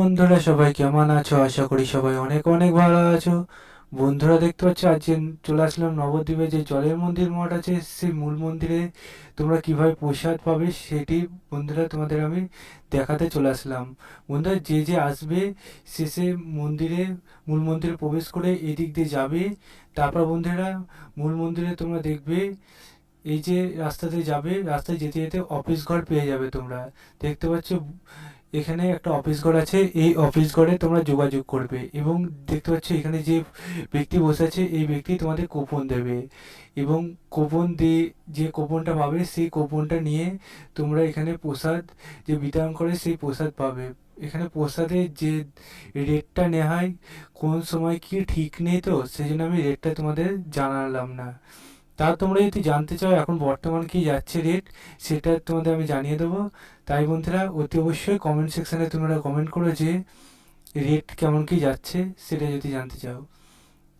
বন্ধুরা, সবাই কেমন আছো? আশা করি সবাই অনেক অনেক ভালো আছো। বন্ধুরা, দেখতে পাচ্ছ, আজকে চলে আসলাম নবদ্বীপে যে জলের মন্দির মঠ আছে, সেই মূল মন্দিরে। তোমরা কীভাবে প্রসাদ পাবে সেটি বন্ধুরা তোমাদের আমি দেখাতে চলে আসলাম। বন্ধুরা, যে যে আসবে শেষে মন্দিরে, মূল মন্দিরে প্রবেশ করে এদিক দিয়ে যাবে। তারপর বন্ধুরা, মূল মন্দিরে তোমরা দেখবে, এই যে রাস্তাতে যাবে, রাস্তায় যেতে যেতে অফিস ঘর পেয়ে যাবে তোমরা। দেখতে পাচ্ছ এখানে একটা অফিস ঘর আছে, এই অফিস ঘরে তোমরা যোগাযোগ করবে এবং দেখতে পাচ্ছ এখানে যে ব্যক্তি বসে আছে, এই ব্যক্তি তোমাদের কুপন দেবে এবং কুপন দিয়ে যে কুপনটা পাবে, সেই কুপনটা নিয়ে তোমরা এখানে প্রসাদ, যে বিতরণ করে সেই প্রসাদ পাবে। এখানে প্রসাদের যে রেটটা নেওয়া হয়, কোন সময় কি ঠিক নেই তো, সেই জন্য আমি রেটটা তোমাদের জানালাম না। তা তোমরা যদি জানতে চাও এখন বর্তমান কি যাচ্ছে রেট সেটা তোমাদের আমি জানিয়ে দেবো। তাই বন্ধুরা, অতি অবশ্যই কমেন্ট সেকশানে তোমরা কমেন্ট করো যে রেট কেমন কি যাচ্ছে, সেটা যদি জানতে চাও।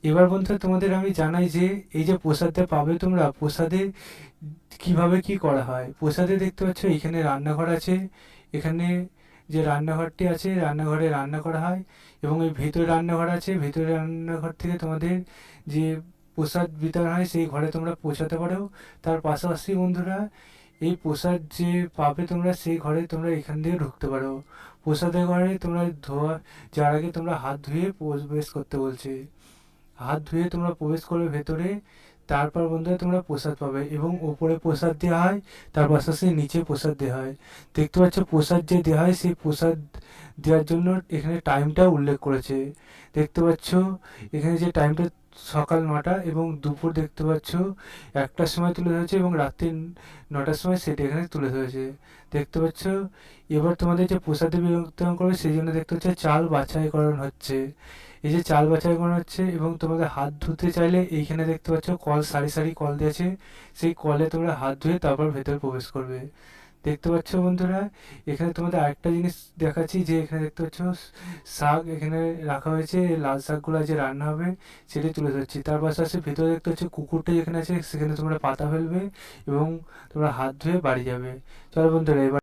এবার বন্ধুরা, তোমাদের আমি জানাই যে এই যে প্রসাদটা পাবে তোমরা, প্রসাদে কীভাবে কি করা হয়? প্রসাদে দেখতে পাচ্ছ এখানে রান্নাঘর আছে, এখানে যে রান্নাঘরটি আছে, রান্নাঘরে রান্না করা হয় এবং এই ভেতরে রান্নাঘর আছে, ভেতরে রান্নাঘর থেকে তোমাদের যে প্রসাদ বিতরণ হয়, সেই ঘরে তোমরা পৌঁছাতে পারো। তার পাশাপাশি বন্ধুরা, এই প্রসাদ যে পাবে তোমরা, সেই ঘরে তোমরা এখান দিয়ে ঢুকতে পারো। প্রসাদের ঘরে তোমরা ধোয়া, যার আগে তোমরা হাত ধুয়ে প্রবেশ করতে বলছে। হাত ধুয়ে তোমরা প্রবেশ করবে ভেতরে, তারপর বন্ধুরা তোমরা প্রসাদ পাবে এবং ওপরে প্রসাদ দেওয়া হয়, তার পাশাপাশি নিচে প্রসাদ দেওয়া হয়। দেখতে পাচ্ছ, প্রসাদ যে দেওয়া হয়, সেই প্রসাদ দেওয়ার জন্য এখানে টাইমটা উল্লেখ করেছে। দেখতে পাচ্ছ, এখানে যে টাইমটা সকাল নটা এবং দুপুর দেখতে পাচ্ছ, একটার সময় তুলে ধরেছে এবং রাত্রি নটার সময় সেটা এখানে তুলে ধরেছে। দেখতে পাচ্ছ, এবার তোমাদের যে প্রসাদে বিতরণ করবে, সেই জন্য দেখতে পাচ্ছ চাল বাছাইকরণ হচ্ছে। এই যে চাল বাছাইকরণ হচ্ছে এবং তোমাদের হাত ধুতে চাইলে এইখানে দেখতে পাচ্ছ কল সারি সারি কল দিয়েছে। সেই কলে তোমরা হাত ধুয়ে তারপর ভেতরে প্রবেশ করবে। দেখতে পাচ্ছ বন্ধুরা? এখানে তোমাদের আরেকটা জিনিস দেখাচ্ছি যে এখানে দেখতে পাচ্ছ, শাক এখানে রাখা হয়েছে, লাল শাকগুলো যে রান্না হবে সেটি তুলে ধরছি। তার পাশাপাশি ভেতরে দেখতে পাচ্ছ কুকুরটা যেখানে আছে, সেখানে তোমরা পাতা ফেলবে এবং তোমরা হাত ধুয়ে বাড়ি যাবে। চলো বন্ধুরা, এবার